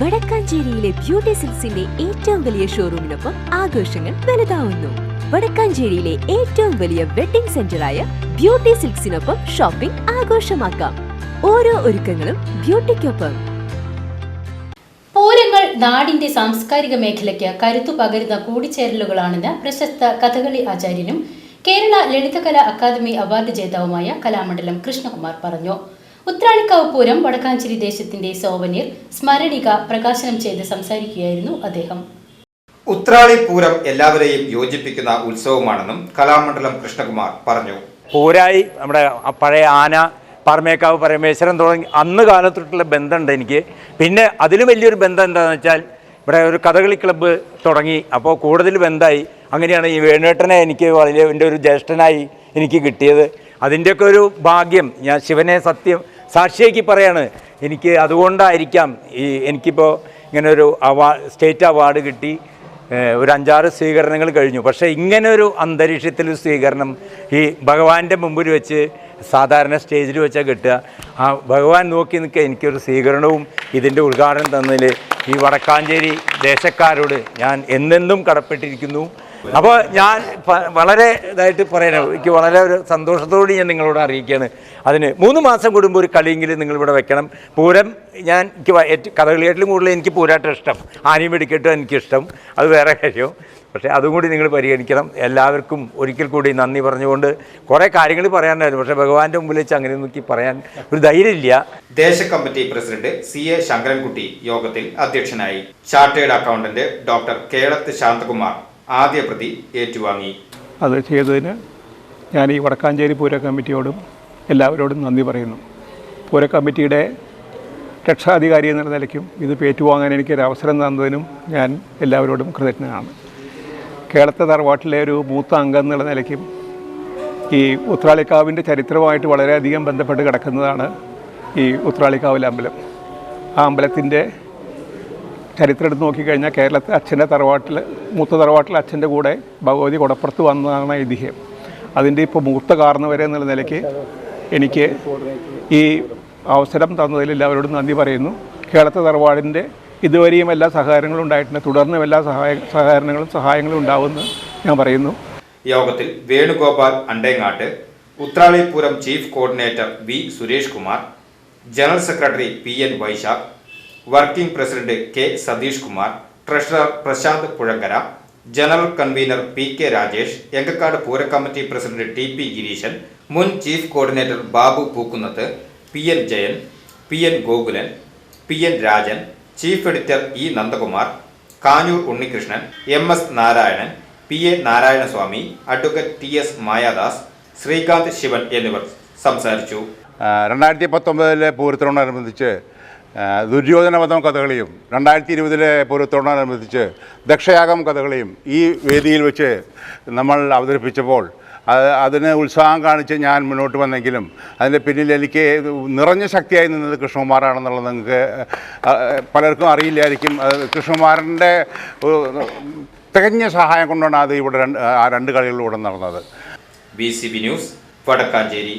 വടക്കാഞ്ചേരിയിലെ beauty സിൽസിന്റെ ഏറ്റവും വലിയ ഷോറൂമിനൊപ്പം ആഘോഷങ്ങൾ വലുതാവുന്നു. വടക്കാഞ്ചേരിയിലെ ഏറ്റവും വലിയ വെഡിംഗ് സെന്ററായ ബ്യൂട്ടി സിൽക്സിനൊപ്പം ഷോപ്പിംഗ് ആഘോഷമാക്കാം. ഓരോ ഒരുക്കങ്ങളും ബ്യൂട്ടിക്കൊപ്പം. പൂരങ്ങൾ നാടിന്റെ സാംസ്കാരിക മേഖലയ്ക്ക് കരുത്തു പകരുന്ന കൂടിച്ചേരലുകളാണെന്ന് പ്രശസ്ത കഥകളി ആചാര്യനും കേരള ലളിതകലാ അക്കാദമി അവാർഡ് ജേതാവുമായ കലാമണ്ഡലം കൃഷ്ണകുമാർ പറഞ്ഞു. ഉത്രാളിക്കാവ് പൂരം വടക്കാഞ്ചേരി ദേശത്തിന്റെ സോവനീർ സ്മരണിക പ്രകാശനം ചെയ്ത് സംസാരിക്കുകയായിരുന്നു അദ്ദേഹം. ഉത്രാളി പൂരം എല്ലാവരെയും യോജിപ്പിക്കുന്ന ഉത്സവമാണെന്നും കലാമണ്ഡലം കൃഷ്ണകുമാർ പറഞ്ഞു. പൂരായി നമ്മുടെ പഴയ ആന പറമേക്കാവ് പരമേശ്വരൻ തുടങ്ങി അന്ന് കാലത്തൊട്ടുള്ള ബന്ധമുണ്ട് എനിക്ക്. പിന്നെ അതിലും വലിയൊരു ബന്ധം എന്താണെന്ന് വെച്ചാൽ ഇവിടെ ഒരു കഥകളി ക്ലബ്ബ് തുടങ്ങി അപ്പോൾ കൂടുതൽ ബന്ധമായി അങ്ങനെയാണ് ഈ വേണുവേട്ടനെ എനിക്ക് വളരെ എന്റെ ഒരു ജ്യേഷ്ഠനായി എനിക്ക് കിട്ടിയത്. അതിന്റെയൊക്കെ ഒരു ഭാഗ്യം ഞാൻ ശിവനെ സത്യം സാക്ഷിയാക്കി പറയാണ്. എനിക്ക് അതുകൊണ്ടായിരിക്കാം ഈ എനിക്കിപ്പോൾ ഇങ്ങനെ ഒരു അവാ സ്റ്റേറ്റ് അവാർഡ് കിട്ടി. ഒരു അഞ്ചാറ് സ്വീകരണങ്ങൾ കഴിഞ്ഞു. പക്ഷേ ഇങ്ങനെ ഒരു അന്തരീക്ഷത്തിൽ സ്വീകരണം ഈ ഭഗവാന്റെ മുമ്പിൽ വെച്ച് സാധാരണ സ്റ്റേജിൽ വെച്ചാൽ കിട്ടുക. ആ ഭഗവാൻ നോക്കി നിൽക്കുക. എനിക്കൊരു സ്വീകരണവും ഇതിന്റെ ഉദ്ഘാടനം തന്നതിൽ ഈ വടക്കാഞ്ചേരി ദേശക്കാരോട് ഞാൻ എന്നെന്നും കടപ്പെട്ടിരിക്കുന്നു. അപ്പോൾ ഞാൻ വളരെ ഇതായിട്ട് പറയണം എനിക്ക് വളരെ ഒരു സന്തോഷത്തോട് ഞാൻ നിങ്ങളോട് അറിയിക്കുകയാണ്. അതിന് മൂന്ന് മാസം കൂടുമ്പോൾ ഒരു കളിയെങ്കിലും നിങ്ങളിവിടെ വെക്കണം. പൂരം ഞാൻ എനിക്ക് കഥകളിയായിട്ടും കൂടുതൽ എനിക്ക് പൂരാട്ടം ഇഷ്ടം. ആനയും വെടിക്കെട്ടും എനിക്കിഷ്ടം. അത് വേറെ കാര്യം. പക്ഷേ അതും കൂടി നിങ്ങൾ പരിഗണിക്കണം. എല്ലാവർക്കും ഒരിക്കൽ കൂടി നന്ദി പറഞ്ഞുകൊണ്ട് കുറേ കാര്യങ്ങൾ പറയാനായിരുന്നു. പക്ഷേ ഭഗവാന്റെ മുമ്പിൽ വെച്ച് അങ്ങനെ നോക്കി പറയാൻ ഒരു ധൈര്യമില്ല. ദേശ committee president C A Sankarankutty യോഗത്തിൽ അധ്യക്ഷനായി chartered accountant doctor Kelath Santhakumar ആദ്യ പ്രതി ഏറ്റുവാങ്ങി. അത് ചെയ്തതിന് ഞാൻ ഈ വടക്കാഞ്ചേരി പൂര കമ്മിറ്റിയോടും എല്ലാവരോടും നന്ദി പറയുന്നു. പൂര കമ്മിറ്റിയുടെ രക്ഷാധികാരി എന്ന നിലയ്ക്കും ഇത് പേറ്റുവാങ്ങാൻ എനിക്കൊരു അവസരം തന്നതിനും ഞാൻ എല്ലാവരോടും കൃതജ്ഞനാണ്. കേരളത്തെ തറവാട്ടിലെ ഒരു മൂത്ത അംഗം എന്നുള്ള നിലയ്ക്കും ഈ ഉത്രാളിക്കാവിന്റെ ചരിത്രവുമായിട്ട് വളരെയധികം ബന്ധപ്പെട്ട് കിടക്കുന്നതാണ് ഈ ഉത്രാളിക്കാവിലെ അമ്പലം. ആ അമ്പലത്തിന്റെ ചരിത്രം എടുത്ത് നോക്കിക്കഴിഞ്ഞാൽ കേരളത്തിൽ അച്ഛന്റെ തറവാട്ടിൽ മൂത്ത തറവാട്ടിൽ അച്ഛന്റെ കൂടെ ഭഗവതി കുടപ്പുറത്ത് വന്നതാണ് ഐതിഹ്യം. അതിന്റെ ഇപ്പോൾ മൂത്ത കാരണവരെ എന്നുള്ള നിലയ്ക്ക് എനിക്ക് ഈ അവസരം തന്നതിൽ എല്ലാവരോടും നന്ദി പറയുന്നു. കേരളത്തെ തറവാടിന്റെ ഇതുവരെയും എല്ലാ സഹകരണങ്ങളും ഉണ്ടായിട്ടുണ്ട്. തുടർന്നും എല്ലാ സഹായ സഹകരണങ്ങളും സഹായങ്ങളും ഉണ്ടാവുമെന്ന് ഞാൻ പറയുന്നു. യോഗത്തിൽ Venugopal Andengattu Uthralipooram chief coordinator V Suresh Kumar general secretary P N Vaisakh working president K Satheesh Kumar treasurer Prasanth Puzhankara general convener P K Rajesh Engakkad പൂരക്കമ്മിറ്റി president T P Gireesan മുൻ chief coordinator Babu Pookkunnath P N Jayan P N Gokulan P N Rajan chief editor E Nandakumar Kanjoor Unnikrishnan M S Narayanan P A Narayanaswamy advocate T S Mayadas Sreekanth Sivan എന്നിവർ സംസാരിച്ചു. രണ്ടായിരത്തി പത്തൊമ്പതിലെ പൂരത്തിനോടനുബന്ധിച്ച് ദുര്യോധനവധം കഥകളിയും രണ്ടായിരത്തി ഇരുപതിലെ പൊരുത്തോടനുബന്ധിച്ച് ദക്ഷയാഗം കഥകളിയും ഈ വേദിയിൽ വെച്ച് നമ്മൾ അവതരിപ്പിച്ചപ്പോൾ അത് അതിന് ഉത്സാഹം കാണിച്ച് ഞാൻ മുന്നോട്ട് വന്നെങ്കിലും അതിന്റെ പിന്നിൽ എനിക്ക് നിറഞ്ഞ ശക്തിയായി നിന്നത് കൃഷ്ണകുമാറാണെന്നുള്ളത് നിങ്ങൾക്ക് പലർക്കും അറിയില്ലായിരിക്കും. അത് കൃഷ്ണകുമാറിന്റെ തികഞ്ഞ സഹായം കൊണ്ടാണ് അത് ഇവിടെ രണ്ട് ആ രണ്ട് കളികളിലൂടെ നടന്നത്. B C B news Vadakkanchery.